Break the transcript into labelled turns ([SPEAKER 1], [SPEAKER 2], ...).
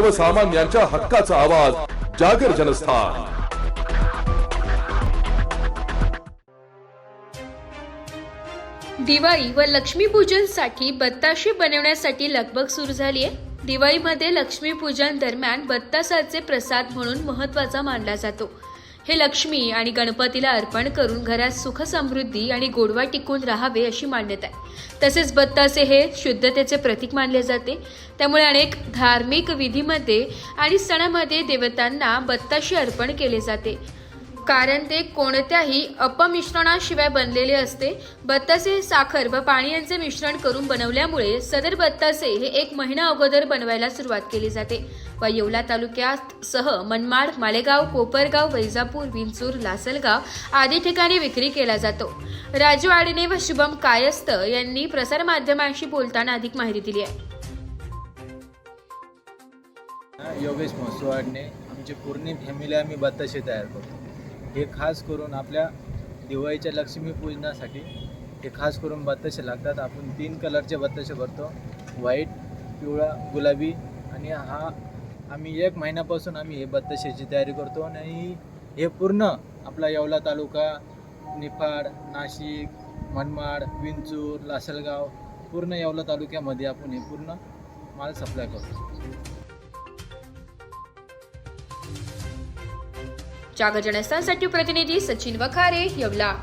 [SPEAKER 1] सर्वसामान्यांच्या हक्काचा आवाज जागर जनस्थान.
[SPEAKER 2] दिवाळी व लक्ष्मीपूजनसाठी बत्ताशी बनवण्यासाठी लगबग सुरू झाली आहे. दिवाळीमध्ये लक्ष्मीपूजन दरम्यान बत्तासाचे प्रसाद म्हणून महत्त्वाचा मानला जातो. हे लक्ष्मी आणि गणपतीला अर्पण करून घरात सुख समृद्धी आणि गोडवा टिकून राहावे अशी मान्यता आहे. तसेच बत्तासे हे शुद्धतेचे प्रतीक मानले जाते. त्यामुळे अनेक धार्मिक विधीमध्ये आणि सणामध्ये देवतांना बत्ताशी अर्पण केले जाते. कारण ते कोणत्याही अपमिश्रणाशिवाय बनलेले असते. बत्तासे साखर व पाणी यांचे मिश्रण करून बनवल्यामुळे सदर बत्तासे हे एक महिना अगोदर बनवायला सुरुवात केली जाते. व येवला तालुक्यात सह मनमाड मालेगाव कोपरगाव वैजापूर विंचूर लासलगाव आदी ठिकाणी विक्री केला जातो. राजू आडिने व शुभम कायस्थ यांनी प्रसारमाध्यमांशी बोलताना अधिक माहिती दिली आहे.
[SPEAKER 3] योगेश म्हसवाडने आमची पूर्ण फॅमिली आम्ही बत्ताशे तयार करतो. हे खास करून आपल्या दिवाळीच्या लक्ष्मीपूजनासाठी हे खास करून बत्ताशे लागतात. आपण तीन कलरचे बत्ताशे भरतो. व्हाईट पिवळा गुलाबी आणि हा आम्ही एक महिन्यापासून आम्ही हे बत्ताशेची तयारी करतो आणि हे पूर्ण आपला येवला तालुका निफाड नाशिक मनमाड विंचूर लासलगाव पूर्ण येवला तालुक्यामध्ये आपण हे पूर्ण माल सप्लाय करतो.
[SPEAKER 2] जागजनस्थानसाठी प्रतिनिधी सचिन वखारे येवला.